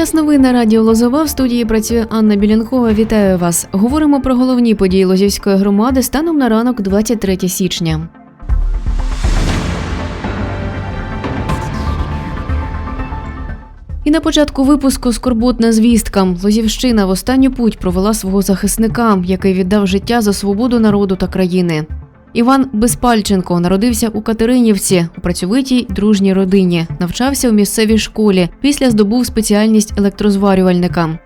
Час новин радіо Лозова в студії працює Анна Білянкова. Вітаю вас. Говоримо про головні події Лозівської громади станом на ранок 23 січня. І на початку випуску скорботна звістка. Лозівщина в останню путь провела свого захисника, який віддав життя за свободу народу та країни. Іван Безпальченко народився у Катеринівці у працьовитій дружній родині, навчався у місцевій школі. Після здобув спеціальність електрозварювальника.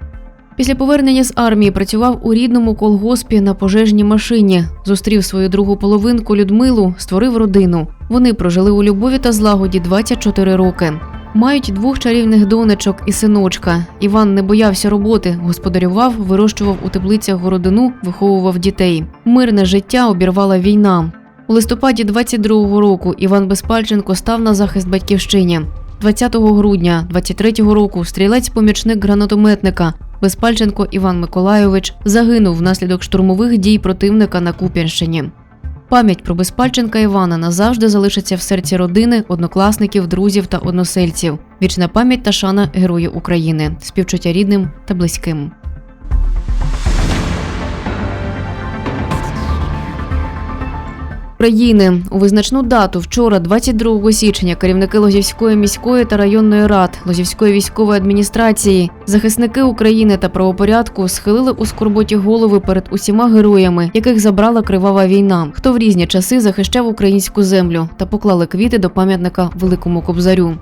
Після повернення з армії працював у рідному колгоспі на пожежній машині. Зустрів свою другу половинку Людмилу, створив родину. Вони прожили у любові та злагоді 24 роки. Мають двох чарівних донечок і синочка. Іван не боявся роботи, господарював, вирощував у теплицях городину, виховував дітей. Мирне життя обірвала війна. У листопаді 22-го року Іван Безпальченко став на захист батьківщині. 20 грудня 23-го року стрілець-помічник гранатометника Безпальченко Іван Миколайович загинув внаслідок штурмових дій противника на Куп'янщині. Пам'ять про Безпальченка Івана назавжди залишиться в серці родини, однокласників, друзів та односельців. Вічна пам'ять та шана Герою України, співчуття рідним та близьким. України у визначну дату вчора, 22 січня, керівники Лозівської міської та районної рад, Лозівської військової адміністрації, захисники України та правопорядку схилили у скорботі голови перед усіма героями, яких забрала кривава війна, хто в різні часи захищав українську землю та поклали квіти до пам'ятника Великому Кобзарю.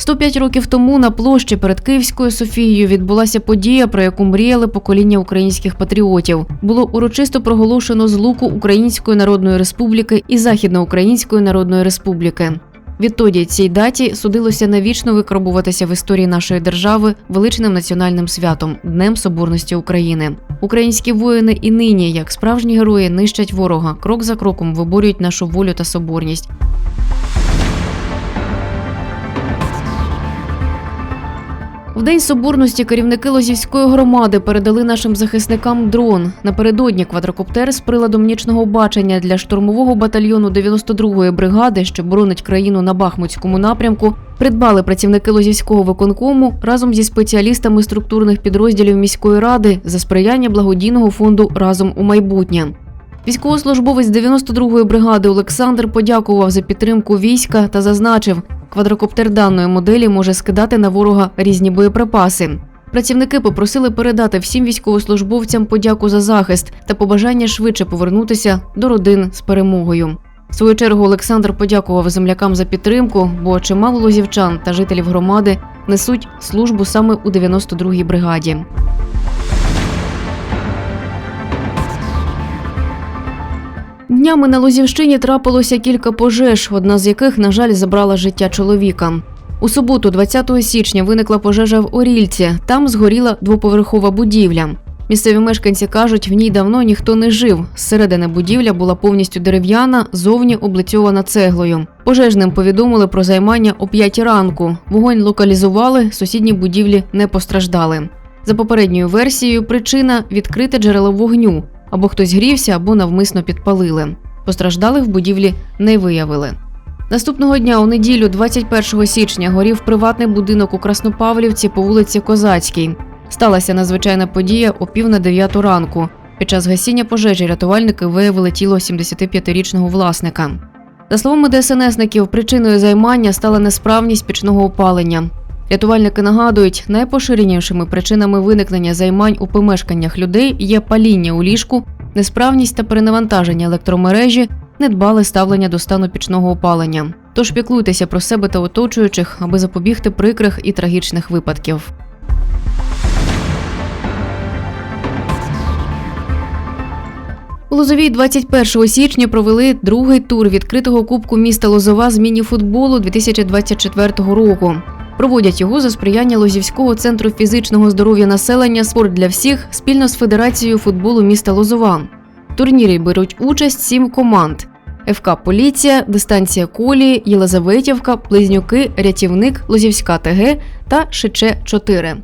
105 років тому на площі перед Київською Софією відбулася подія, про яку мріяли покоління українських патріотів. Було урочисто проголошено злуку Української Народної Республіки і Західноукраїнської Народної Республіки. Відтоді цій даті судилося навічно викарбуватися в історії нашої держави величним національним святом Днем Соборності України. Українські воїни і нині, як справжні герої, нищать ворога, крок за кроком виборюють нашу волю та соборність. В день соборності керівники Лозівської громади передали нашим захисникам дрон. Напередодні квадрокоптер з приладом нічного бачення для штурмового батальйону 92-ї бригади, що боронить країну на Бахмутському напрямку, придбали працівники Лозівського виконкому разом зі спеціалістами структурних підрозділів міської ради за сприяння благодійного фонду Разом у майбутнє. Військовослужбовець 92-ї бригади Олександр подякував за підтримку війська та зазначив, квадрокоптер даної моделі може скидати на ворога різні боєприпаси. Працівники попросили передати всім військовослужбовцям подяку за захист та побажання швидше повернутися до родин з перемогою. В свою чергу Олександр подякував землякам за підтримку, бо чимало лозівчан та жителів громади несуть службу саме у 92-й бригаді. Днями на Лозівщині трапилося кілька пожеж, одна з яких, на жаль, забрала життя чоловіка. У суботу, 20 січня, виникла пожежа в Орільці. Там згоріла двоповерхова будівля. Місцеві мешканці кажуть, в ній давно ніхто не жив. Зсередини будівля була повністю дерев'яна, зовні облицьована цеглою. Пожежним повідомили про займання о 5 ранку. Вогонь локалізували, сусідні будівлі не постраждали. За попередньою версією, причина відкрите джерело вогню або хтось грівся, або навмисно підпалили. Постраждалих в будівлі не виявили. Наступного дня у неділю, 21 січня, горів приватний будинок у Краснопавлівці по вулиці Козацькій. Сталася надзвичайна подія о пів на дев'яту ранку. Під час гасіння пожежі рятувальники виявили тіло 75-річного власника. За словами ДСНСників, причиною займання стала несправність пічного опалення. Рятувальники нагадують, найпоширенішими причинами виникнення займань у помешканнях людей є паління у ліжку, несправність та перенавантаження електромережі, недбале ставлення до стану пічного опалення. Тож піклуйтеся про себе та оточуючих, аби запобігти прикрих і трагічних випадків. У Лозовій 21 січня провели другий тур відкритого кубку міста Лозова з міні-футболу 2024 року. Проводять його за сприяння Лозівського центру фізичного здоров'я населення Спорт для всіх спільно з Федерацією футболу міста Лозова. В турнірі беруть участь сім команд: ФК Поліція, дистанція Колії, Єлизаветівка, Близнюки, Рятівник, Лозівська ТГ та Шиче 4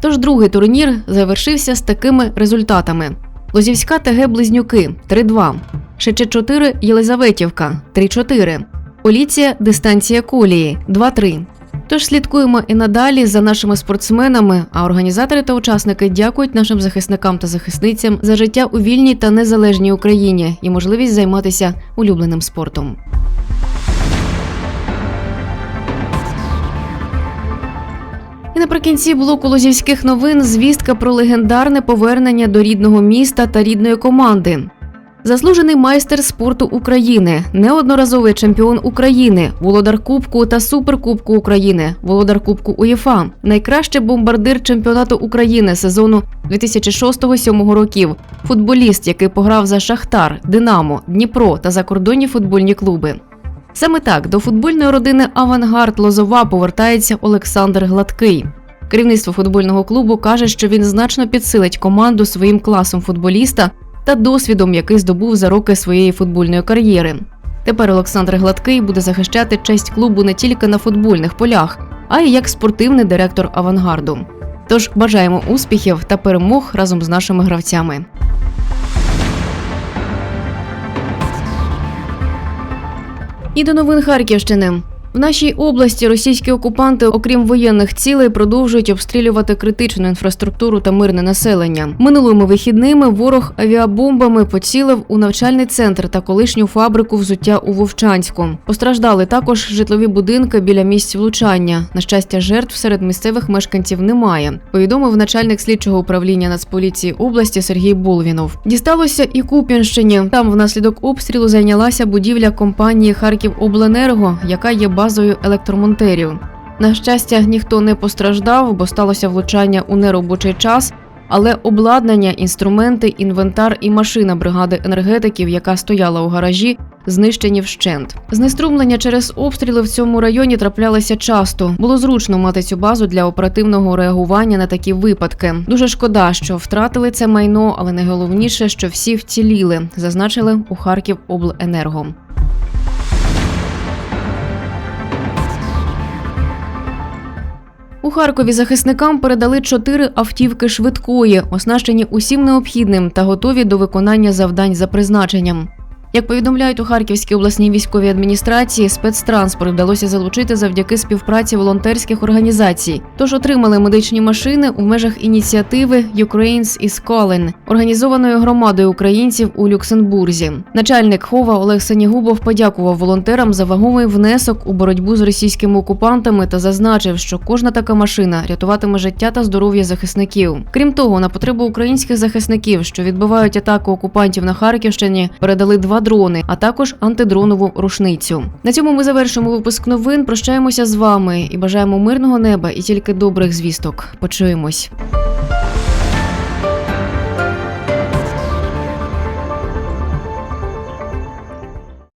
Тож другий турнір завершився з такими результатами: Лозівська ТГ Близнюки 3-2, Шиче 4 Єлизаветівка 3-4, Поліція, дистанція Колії 2-3. Тож слідкуємо і надалі за нашими спортсменами. А організатори та учасники дякують нашим захисникам та захисницям за життя у вільній та незалежній Україні і можливість займатися улюбленим спортом. І наприкінці блоку лозівських новин звістка про легендарне повернення до рідного міста та рідної команди. Заслужений майстер спорту України, неодноразовий чемпіон України, володар Кубку та Суперкубку України, володар Кубку УЄФА, найкращий бомбардир чемпіонату України сезону 2006-2007 років, футболіст, який пограв за Шахтар, Динамо, Дніпро та закордонні футбольні клуби. Саме так до футбольної родини Авангард Лозова повертається Олександр Гладкий. Керівництво футбольного клубу каже, що він значно підсилить команду своїм класом футболіста та досвідом, який здобув за роки своєї футбольної кар'єри. Тепер Олександр Гладкий буде захищати честь клубу не тільки на футбольних полях, а й як спортивний директор авангарду. Тож бажаємо успіхів та перемог разом з нашими гравцями. І до новин Харківщини. В нашій області російські окупанти, окрім воєнних цілей, продовжують обстрілювати критичну інфраструктуру та мирне населення. Минулими вихідними ворог авіабомбами поцілив у навчальний центр та колишню фабрику взуття у Вовчанську. Постраждали також житлові будинки біля місць влучання. На щастя, жертв серед місцевих мешканців немає. Повідомив начальник слідчого управління Нацполіції області Сергій Булвінов. Дісталося і Куп'янщині. Там внаслідок обстрілу зайнялася будівля компанії Харківобленерго, яка є базою електромонтерів. На щастя, ніхто не постраждав, бо сталося влучання у неробочий час. Але обладнання, інструменти, інвентар і машина бригади енергетиків, яка стояла у гаражі, знищені вщент. Знеструмлення через обстріли в цьому районі траплялися часто. Було зручно мати цю базу для оперативного реагування на такі випадки. Дуже шкода, що втратили це майно, але найголовніше, що всі вціліли, зазначили у Харківобленерго. У Харкові захисникам передали чотири автівки швидкої, оснащені усім необхідним та готові до виконання завдань за призначенням. Як повідомляють у Харківській обласній військовій адміністрації, спецтранспорт вдалося залучити завдяки співпраці волонтерських організацій. Тож отримали медичні машини у межах ініціативи Ukraines is Calling, організованої громадою українців у Люксембурзі. Начальник хова Олег Санігубов подякував волонтерам за вагомий внесок у боротьбу з російськими окупантами та зазначив, що кожна така машина рятуватиме життя та здоров'я захисників. Крім того, на потребу українських захисників, що відбивають атаку окупантів на Харківщині, передали два дрони, а також антидронову рушницю. На цьому ми завершимо випуск новин. Прощаємося з вами і бажаємо мирного неба і тільки добрих звісток. Почуємось.